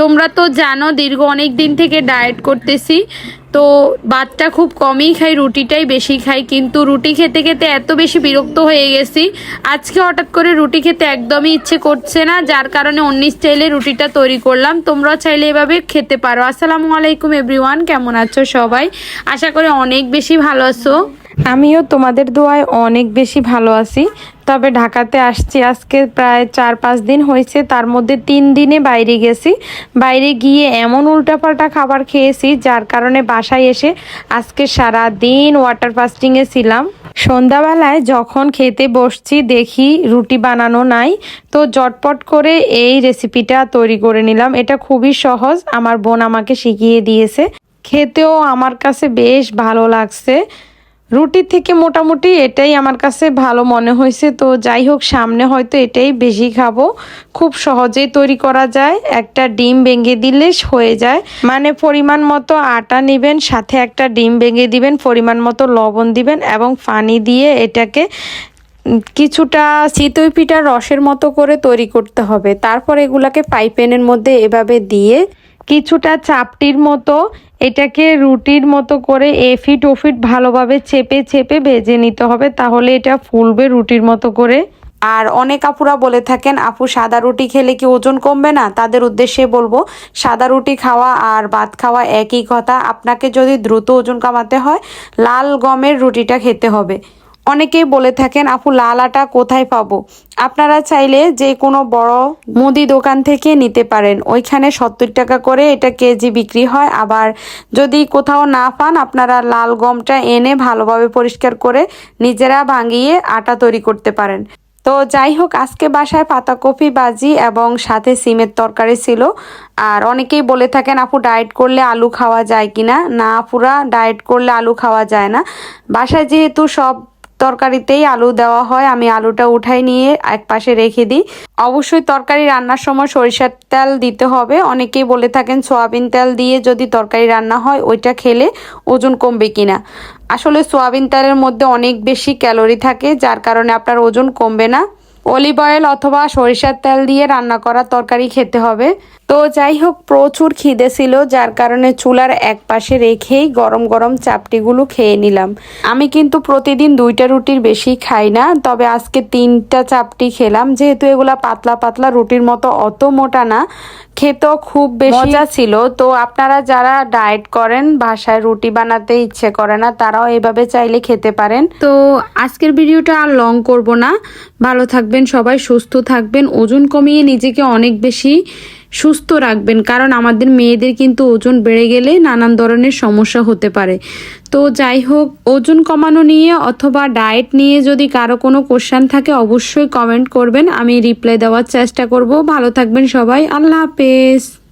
তোমরা তো জানো, দীর্ঘ অনেক দিন থেকে ডায়েট করতেছি। তো ভাতটা খুব কমই খাই, রুটিটাই বেশি খাই। কিন্তু রুটি খেতে খেতে এত বেশি বিরক্ত হয়ে গেছি। আজকে হঠাৎ করে রুটি খেতে একদমই ইচ্ছে করছে না, যার কারণে অন্য স্টাইলে রুটিটা তৈরি করলাম। তোমরা চাইলে এভাবে খেতে পারো। আসসালামু আলাইকুম এভরিওয়ান কেমন আছো সবাই? আশা করি অনেক বেশি ভালো আছো। আমিও তোমাদের দোয়ায় অনেক বেশি ভালো আছি। তবে ঢাকাতে আসছি আজকে প্রায় চার পাঁচ দিন হয়েছে, তার মধ্যে তিন দিনে বাইরে গেছি। বাইরে গিয়ে এমন উল্টাপাল্টা খাবার খেয়েছি, যার কারণে বাসায় এসে আজকে সারা দিন ওয়াটার ফাস্টিংয়ে ছিলাম। সন্ধ্যাবেলায় যখন খেতে বসছি, দেখি রুটি বানানো নাই, তো জটপট করে এই রেসিপিটা তৈরি করে নিলাম। এটা খুবই সহজ, আমার বোন আমাকে শিখিয়ে দিয়েছে। খেতেও আমার কাছে বেশ ভালো লাগছে। রুটি থেকে মোটামুটি এটাই আমার কাছে ভালো মনে হয়েছে। তো যাই হোক, সামনে হয়তো এটাই বেশি খাব। খুব সহজেই তৈরি করা যায়। একটা ডিম ভেঙে দিলে হয়ে যায়। মানে পরিমাণ মতো আটা নেবেন, সাথে একটা ডিম ভেঙে দিবেন, পরিমাণ মতো লবণ দিবেন এবং পানি দিয়ে এটাকে কিছুটা চিতই পিঠার রসের মতো করে তৈরি করতে হবে। তারপর এগুলাকে পাইপেনের মধ্যে এভাবে দিয়ে কিছুটা চাপটির মতো এটাকে রুটির মতো করে এফিট ওফিট ভালোভাবে চেপে চেপে ভেজে নিতে হবে। তাহলে এটা ফুলবে রুটির মতো করে। আর অনেক আপুরা বলে থাকেন, আপু, সাদা রুটি খেলে কি ওজন কমবে না? তাদের উদ্দেশ্যে বলব, সাদা রুটি খাওয়া আর ভাত খাওয়া একই কথা। আপনাকে যদি দ্রুত ওজন কমাতে হয়, লাল গমের রুটিটা খেতে হবে। অনেকেই বলে থাকেন, আপু লাল আটা কোথায় পাবো? আপনারা চাইলে যে কোনো বড় মুদি দোকান থেকে নিতে পারেন। ওইখানে সত্তর টাকা করে এটা কেজি বিক্রি হয়। আবার যদি কোথাও না পান, আপনারা লাল গমটা এনে ভালোভাবে পরিষ্কার করে নিজেরা ভাঙিয়ে আটা তৈরি করতে পারেন। তো যাই হোক, আজকে বাসায় পাতাকপি, বাজি এবং সাথে সিমের তরকারি ছিল। আর অনেকেই বলে থাকেন, আপু, ডায়েট করলে আলু খাওয়া যায় কিনা? না, আপুরা, ডায়েট করলে আলু খাওয়া যায় না। বাসায় যেহেতু সব তরকারিতেই আলু দেওয়া হয়। আমি আলুটা উঠাই নিয়ে এক পাশে রেখে দিই। অবশ্যই তরকারি রান্নার সময় সরিষার তেল দিতে হবে। অনেকেই বলে থাকেন, সয়াবিন তেল দিয়ে যদি তরকারি রান্না হয়, ওইটা খেলে ওজন কমবে কিনা? আসলে সয়াবিন তেলের মধ্যে অনেক বেশি ক্যালোরি থাকে, যার কারণে আপনার ওজন কমবে না। অলিভ অয়েল অথবা সরিষার তেল দিয়ে রান্না করা তরকারি খেতে হবে। তো যাই হোক প্রচুর খিদে ছিল যার কারণে চুলার এক পাশে রেখেই গরম গরম চাপটিগুলো খেয়ে নিলাম। আমি কিন্তু প্রতিদিন দুইটা রুটির বেশি খাই না তবে আজকে তিনটা চাপটি খেলাম। যেহেতু এগুলা পাতলা পাতলা রুটির মতো অত মোটা না খেতেও খুব বেশি মজা ছিল। তো আপনারা যারা ডায়েট করেন বাসায় রুটি বানাতে ইচ্ছে করে না তারাও এভাবে চাইলে খেতে পারেন। তো আজকের ভিডিওটা আর লং করব না। ভালো থাকবেন সবাই সুস্থ থাকবেন ওজন কমিয়ে নিজেকে অনেক বেশি সুস্থ রাখবেন, কারণ আমাদের মেয়েদের কিন্তু ওজন বেড়ে গেলে নানান ধরনের সমস্যা হতে পারে। তো যাই হোক, ওজন কমানো নিয়ে অথবা ডায়েট নিয়ে যদি কারও কোনো কোশ্চান থাকে, অবশ্যই কমেন্ট করবেন। আমি রিপ্লাই দেওয়ার চেষ্টা করব। ভালো থাকবেন সবাই। আল্লাহ হাফেজ।